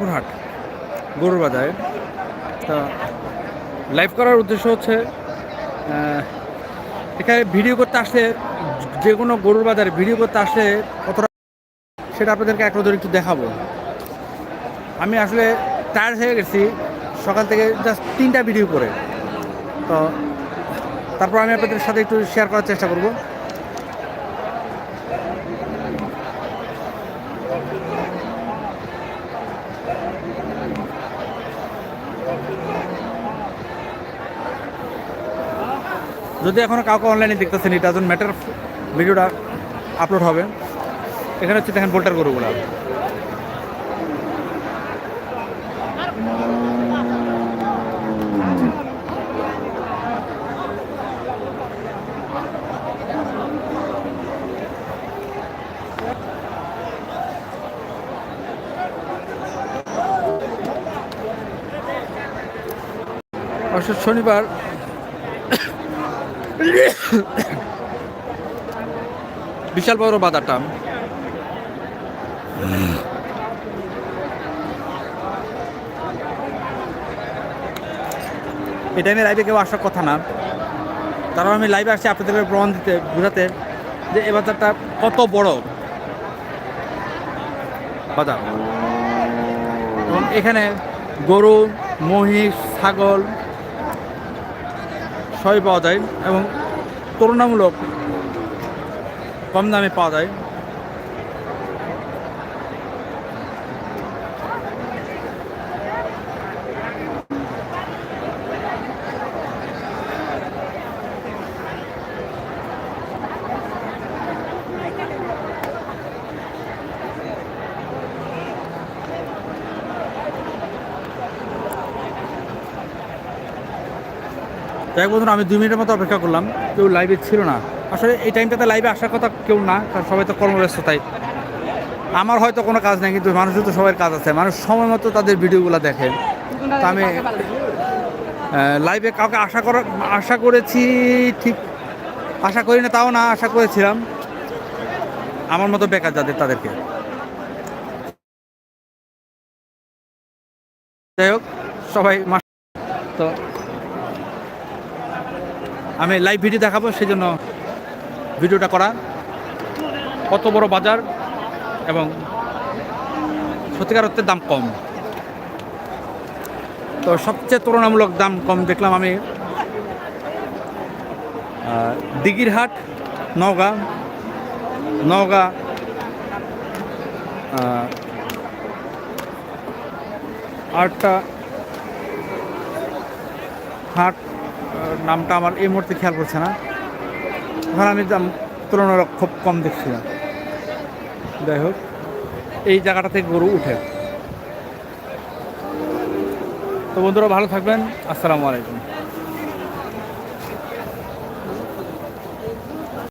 জয়পুরহাট গরুর বাজারে। তা লাইভ করার উদ্দেশ্য হচ্ছে এখানে ভিডিও করতে আসলে যে কোনো গরুর বাজারে ভিডিও করতে আসলে কতটা সেটা আপনাদেরকে এক নজরে একটু দেখাবো। আমি আসলে টায়ার্ড হয়ে গেছি, সকাল থেকে জাস্ট তিনটা ভিডিও করে। তো তারপর আমি আপনাদের সাথে একটু শেয়ার করার চেষ্টা করব। যদি এখনও কাউকে অনলাইনে দেখতেছেন এটা যখন ম্যাটার ভিডিওটা আপলোড হবে। এখানে হচ্ছে দেখেন বোল্টার গরুগুলো। শনিবার বিশাল বড় বাজারটা। এই টাইমে লাইভে কেউ আসার কথা না। কারণ আমি লাইভে আসছি, আপনাদেরকে প্রমাণ দিতে, বোঝাতে যে এ বাজারটা কত বড়। বাজার। এখানে গরু, মহিষ, ছাগল সবই পাওয়া যায় এবং তুলনামূলক কম দামে পাওয়া যায়। যাই বন্ধুরা, আমি দুই মিনিটের মতো অপেক্ষা করলাম। কেউ লাইভে ছিল না। আসলে এই টাইমটাতে লাইভে আসার কথা কেউ না, কারণ সবাই তো কর্মব্যস্ততায় আমার হয়তো কোনো কাজ নেই, কিন্তু মানুষের তো সবার কাজ আছে। মানুষ সময় মতো তাদের ভিডিওগুলো দেখে। তা আমি লাইভে কাউকে আশা করা, আশা করেছি ঠিক, আশা করি না, তাও না, আশা করেছিলাম। আমার মতো বেকার যাদের, তাদেরকে। যাই হোক, সবাই তো আমি লাইভ ভিডিও দেখাবো সেই জন্য ভিডিওটা করা। কত বড় বাজার এবং সত্যিকার দাম কম। তো সবচেয়ে তুলনামূলক দাম কম দেখলাম আমি আহ, দিঘিরহাট নওগাঁ নওগাঁ আরেকটা হাট নামটা আমার এই মুহূর্তে খেয়াল করছে না। ওখানে আমি তুলনার খুব কম দেখছিলাম যাই হোক, এই জায়গাটা থেকে গরু উঠে। তো বন্ধুরা, ভালো থাকবেন। আসসালামু আলাইকুম।